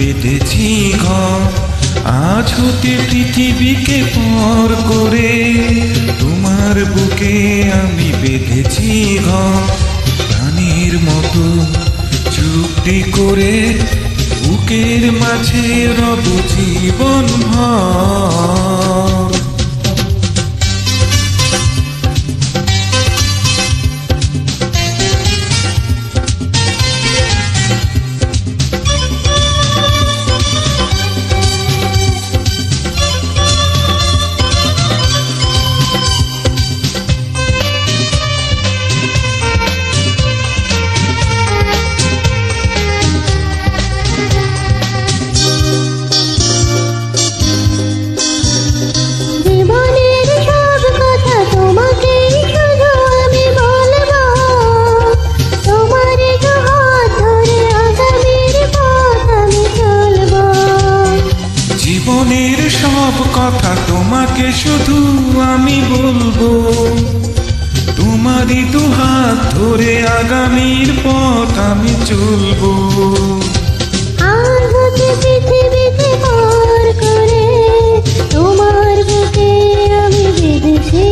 পেতেছি ঘর, আজ হতে পৃথিবীকে পর করে তোমার বুকে আমি বেঁধেছি ঘর। প্রাণীর মতো চুক্তি করে বুকের মাঝে রব জীবন ভর। তোমাকে শুধু আমি বলব তোমারই দু হাত ধরে আগামীর পথ আমি চলবো। হতে পৃথিবীতে পার করে তোমার বুকে আমি বেঁধেছি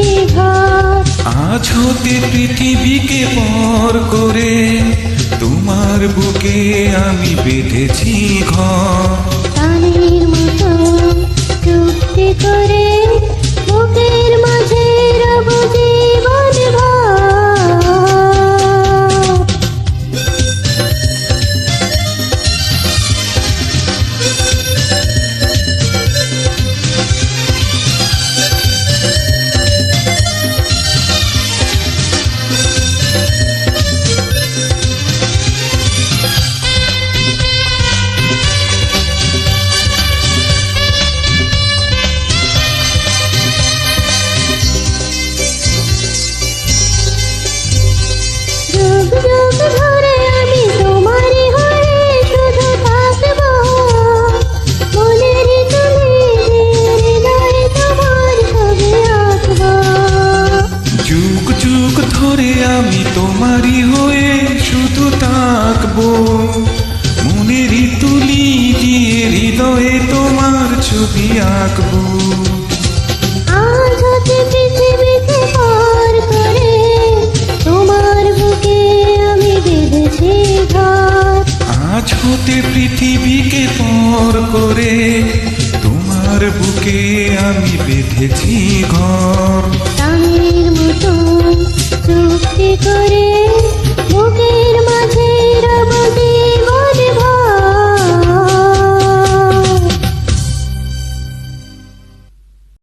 আজ হতে পৃথিবীকে পর করে তোমার বুকে আমি বেঁধেছি ঘর প্রাণীর মতো চুক্তি করে ধরে আমি তোমারই হয়ে শুধু থাকব। হয়ে মনেরই তুলি দিয়ে হৃদয়ে তোমার ছবি আঁকবো। আজ হতে হতে পৃথিবীকে পর করে তোমার বুকে আমি বেঁধেছি ঘর। করে